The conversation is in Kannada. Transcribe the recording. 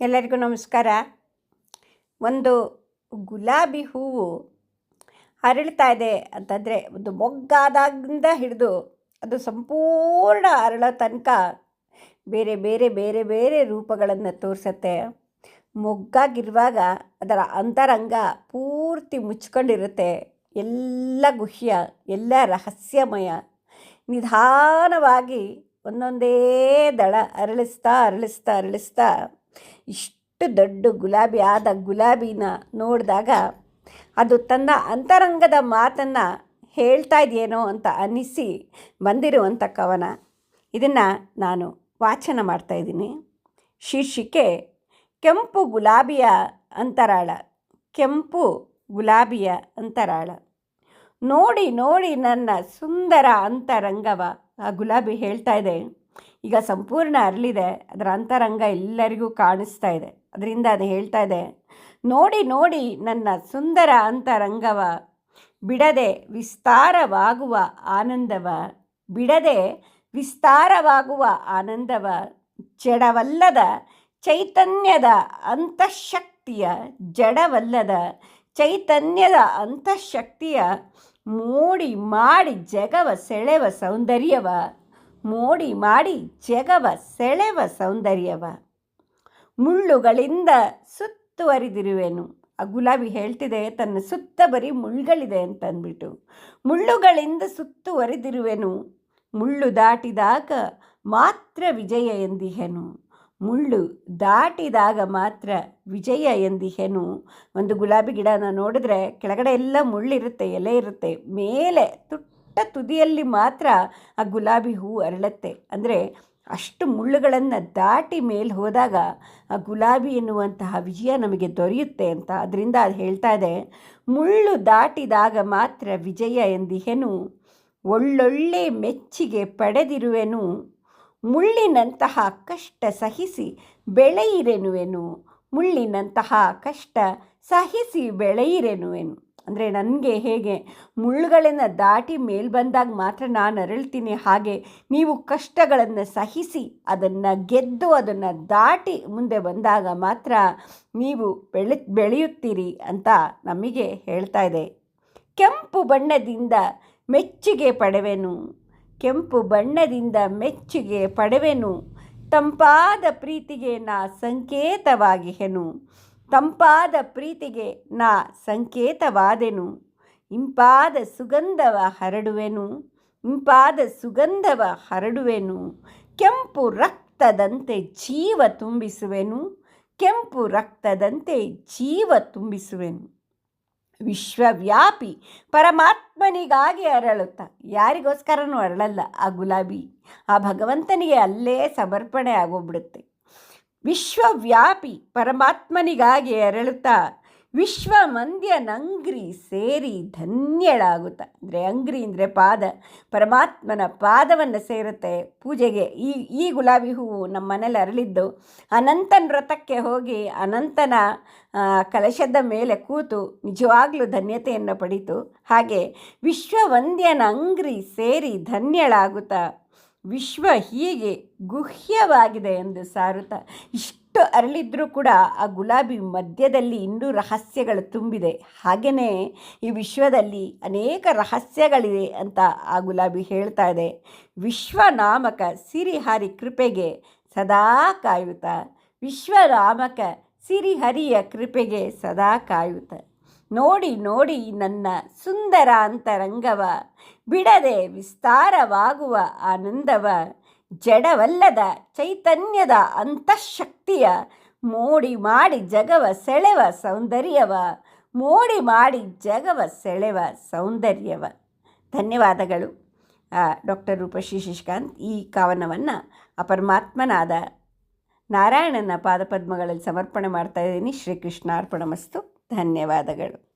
ಎಲ್ಲರಿಗೂ ನಮಸ್ಕಾರ. ಒಂದು ಗುಲಾಬಿ ಹೂವು ಅರಳ್ತಾ ಇದೆ ಅಂತಂದರೆ ಒಂದು ಮೊಗ್ಗಾದಾಗಿಂದ ಹಿಡಿದು ಅದು ಸಂಪೂರ್ಣ ಅರಳೋ ತನಕ ಬೇರೆ ಬೇರೆ ಬೇರೆ ಬೇರೆ ರೂಪಗಳನ್ನು ತೋರಿಸತ್ತೆ. ಮೊಗ್ಗಾಗಿರುವಾಗ ಅದರ ಅಂತರಂಗ ಪೂರ್ತಿ ಮುಚ್ಕೊಂಡಿರುತ್ತೆ. ಎಲ್ಲ ಗುಹ್ಯ, ಎಲ್ಲ ರಹಸ್ಯಮಯ, ನಿಧಾನವಾಗಿ ಒಂದೊಂದೇ ದಳ ಅರಳಿಸ್ತಾ ಅರಳಿಸ್ತಾ ಅರಳಿಸ್ತಾ ಇಷ್ಟು ದೊಡ್ಡ ಗುಲಾಬಿ ಆದ ಗುಲಾಬಿನ ನೋಡಿದಾಗ ಅದು ತನ್ನ ಅಂತರಂಗದ ಮಾತನ್ನು ಹೇಳ್ತಾ ಇದೆಯೇನೋ ಅಂತ ಅನ್ನಿಸಿ ಬಂದಿರುವಂಥ ಕವನ. ಇದನ್ನು ನಾನು ವಾಚನ ಮಾಡ್ತಾಯಿದ್ದೀನಿ ಶೀರ್ಷಿಕೆ, ಕೆಂಪು ಗುಲಾಬಿಯ ಅಂತರಾಳ, ಕೆಂಪು ಗುಲಾಬಿಯ ಅಂತರಾಳ. ನೋಡಿ ನೋಡಿ ನನ್ನ ಸುಂದರ ಅಂತರಂಗವ ಆ ಗುಲಾಬಿ ಹೇಳ್ತಾ ಇದೆ. ಈಗ ಸಂಪೂರ್ಣ ಅರಳಿದೆ. ಅದರ ಅಂತರಂಗ ಎಲ್ಲರಿಗೂ ಕಾಣಿಸ್ತಾ ಇದೆ. ಅದರಿಂದ ಅದು ಹೇಳ್ತಾ ಇದೆ, ನೋಡಿ ನೋಡಿ, ನನ್ನ ಸುಂದರ ಅಂತರಂಗವ, ಬಿಡದೆ ವಿಸ್ತಾರವಾಗುವ ಆನಂದವ, ಬಿಡದೆ ವಿಸ್ತಾರವಾಗುವ ಆನಂದವ, ಜಡವಲ್ಲದ ಚೈತನ್ಯದ ಅಂತಃಶಕ್ತಿಯ, ಜಡವಲ್ಲದ ಚೈತನ್ಯದ ಅಂತಃಶಕ್ತಿಯ, ಮೂಡಿ ಮಾಡಿ ಜಗವ ಸೆಳೆವ ಸೌಂದರ್ಯವ ಮೋಡಿ ಮಾಡಿ ಜಗವ ಸೆಳೆವ ಸೌಂದರ್ಯವ. ಮುಳ್ಳುಗಳಿಂದ ಸುತ್ತುವರಿದಿರುವೆನು. ಆ ಗುಲಾಬಿ ಹೇಳ್ತಿದೆ, ತನ್ನ ಸುತ್ತ ಬರೀ ಮುಳ್ಳುಗಳಿದೆ ಅಂತ ಅಂದ್ಬಿಟ್ಟು ಮುಳ್ಳುಗಳಿಂದ ಸುತ್ತುವರಿದಿರುವೆನು. ಮುಳ್ಳು ದಾಟಿದಾಗ ಮಾತ್ರ ವಿಜಯ ಎಂದಿಹೆನು. ಮುಳ್ಳು ದಾಟಿದಾಗ ಮಾತ್ರ ವಿಜಯ ಎಂದಿಹೆನು. ಒಂದು ಗುಲಾಬಿ ಗಿಡನ ನೋಡಿದ್ರೆ ಕೆಳಗಡೆ ಎಲ್ಲ ಮುಳ್ಳಿರುತ್ತೆ, ಎಲೆ ಇರುತ್ತೆ, ಮೇಲೆ ತುಟ್ಟ ತುದಿಯಲ್ಲಿ ಮಾತ್ರ ಆ ಗುಲಾಬಿ ಹೂ ಅರಳತ್ತೆ. ಅಂದರೆ ಅಷ್ಟು ಮುಳ್ಳುಗಳನ್ನು ದಾಟಿ ಮೇಲೆ ಹೋದಾಗ ಆ ಗುಲಾಬಿ ಎನ್ನುವಂತಹ ವಿಜಯ ನಮಗೆ ದೊರೆಯುತ್ತೆ ಅಂತ ಅದರಿಂದ ಅದು ಹೇಳ್ತಾ ಇದೆ. ಮುಳ್ಳು ದಾಟಿದಾಗ ಮಾತ್ರ ವಿಜಯ ಎಂದಿಹೆನು, ಒಳ್ಳೊಳ್ಳೆ ಮೆಚ್ಚಿಗೆ ಪಡೆದಿರುವೆನು, ಮುಳ್ಳಿನಂತಹ ಕಷ್ಟ ಸಹಿಸಿ ಬೆಳೆಯಿರೆನುವೆನು, ಮುಳ್ಳಿನಂತಹ ಕಷ್ಟ ಸಹಿಸಿ ಬೆಳೆಯಿರೆನುವೆನು. ಅಂದರೆ ನನಗೆ ಹೇಗೆ? ಮುಳ್ಳುಗಳನ್ನು ದಾಟಿ ಮೇಲೆ ಬಂದಾಗ ಮಾತ್ರ ನಾನು ಅರಳ್ತೀನಿ ಹಾಗೆ. ನೀವು ಕಷ್ಟಗಳನ್ನು ಸಹಿಸಿ, ಅದನ್ನು ಗೆದ್ದು, ಅದನ್ನು ದಾಟಿ ಮುಂದೆ ಬಂದಾಗ ಮಾತ್ರ ನೀವು ಬೆಳೆ, ಬೆಳೆಯುತ್ತೀರಿ ಅಂತ ನಮಗೆ ಹೇಳ್ತಾ ಇದೆ. ಕೆಂಪು ಬಣ್ಣದಿಂದ ಮೆಚ್ಚುಗೆ ಪಡೆವೆನು. ಕೆಂಪು ಬಣ್ಣದಿಂದ ಮೆಚ್ಚುಗೆ ಪಡೆವೆನು. ತಂಪಾದ ಪ್ರೀತಿಗೆ ನಾ ಸಂಕೇತವಾಗಿಹೆನು ತಂಪಾದ ಪ್ರೀತಿಗೆ ನಾ ಸಂಕೇತವಾದೆನು. ಇಂಪಾದ ಸುಗಂಧವ ಹರಡುವೆನು. ಇಂಪಾದ ಸುಗಂಧವ ಹರಡುವೆನು. ಕೆಂಪು ರಕ್ತದಂತೆ ಜೀವ ತುಂಬಿಸುವೆನು. ಕೆಂಪು ರಕ್ತದಂತೆ ಜೀವ ತುಂಬಿಸುವೆನು. ವಿಶ್ವವ್ಯಾಪಿ ಪರಮಾತ್ಮನಿಗಾಗಿ ಅರಳುತ್ತ. ಯಾರಿಗೋಸ್ಕರನೂ ಅರಳಲ್ಲ ಆ ಗುಲಾಬಿ. ಆ ಭಗವಂತನಿಗೆ ಅಲ್ಲೇ ಸಮರ್ಪಣೆ ಆಗೋಗ್ಬಿಡುತ್ತೆ ವಿಶ್ವವ್ಯಾಪಿ ಪರಮಾತ್ಮನಿಗಾಗಿ ಅರಳುತ್ತಾ ವಿಶ್ವ ಮಂದ್ಯ ನಂಗ್ರಿ ಸೇರಿ ಧನ್ಯಳಾಗುತ್ತ. ಅಂದರೆ ಅಂಗ್ರಿ ಅಂದರೆ ಪಾದ, ಪರಮಾತ್ಮನ ಪಾದವನ್ನು ಸೇರುತ್ತೆ ಪೂಜೆಗೆ. ಈ ಈ ಗುಲಾಬಿ ಹೂವು ನಮ್ಮ ಮನೇಲಿ ಅರಳಿದ್ದು ಅನಂತನ ವ್ರತಕ್ಕೆ ಹೋಗಿ ಅನಂತನ ಕಲಶದ ಮೇಲೆ ಕೂತು ನಿಜವಾಗ್ಲೂ ಧನ್ಯತೆಯನ್ನು ಪಡೀತು. ಹಾಗೆ ವಿಶ್ವವಂದ್ಯನ ಅಂಗ್ರಿ ಸೇರಿ ಧನ್ಯಳಾಗುತ್ತಾ. ವಿಶ್ವ ಹೀಗೆ ಗುಹ್ಯವಾಗಿದೆ ಎಂದು ಸಾರುತ್ತ, ಇಷ್ಟು ಅರಳಿದ್ರೂ ಕೂಡ ಆ ಗುಲಾಬಿ ಮಧ್ಯದಲ್ಲಿ ಇನ್ನೂ ರಹಸ್ಯಗಳು ತುಂಬಿದೆ. ಹಾಗೆಯೇ ಈ ವಿಶ್ವದಲ್ಲಿ ಅನೇಕ ರಹಸ್ಯಗಳಿವೆ ಅಂತ ಆ ಗುಲಾಬಿ ಹೇಳ್ತಾ ಇದೆ. ವಿಶ್ವನಾಮಕ ಸಿರಿಹಾರಿ ಕೃಪೆಗೆ ಸದಾ ಕಾಯುತ್ತ ವಿಶ್ವನಾಮಕ ಸಿರಿಹರಿಯ ಕೃಪೆಗೆ ಸದಾ ಕಾಯುತ್ತ. ನೋಡಿ ನೋಡಿ ನನ್ನ ಸುಂದರ ಅಂತರಂಗವ ಬಿಡದೆ ವಿಸ್ತಾರವಾಗುವ ಆನಂದವ, ಜಡವಲ್ಲದ ಚೈತನ್ಯದ ಅಂತಃಶಕ್ತಿಯ, ಮೋಡಿ ಮಾಡಿ ಜಗವ ಸೆಳೆವ ಸೌಂದರ್ಯವ, ಮೋಡಿ ಮಾಡಿ ಜಗವ ಸೆಳೆವ ಸೌಂದರ್ಯವ. ಧನ್ಯವಾದಗಳು. ಡಾಕ್ಟರ್ ರೂಪಶ್ರೀ ಶಶಿಕಾಂತ್ ಈ ಕವನವನ್ನು ಅಪರಮಾತ್ಮನಾದ ನಾರಾಯಣನ ಪಾದಪದ್ಮಗಳಲ್ಲಿ ಸಮರ್ಪಣೆ ಮಾಡ್ತಾ ಇದ್ದೀನಿ. ಮಸ್ತು ಧನ್ಯವಾದಗಳು.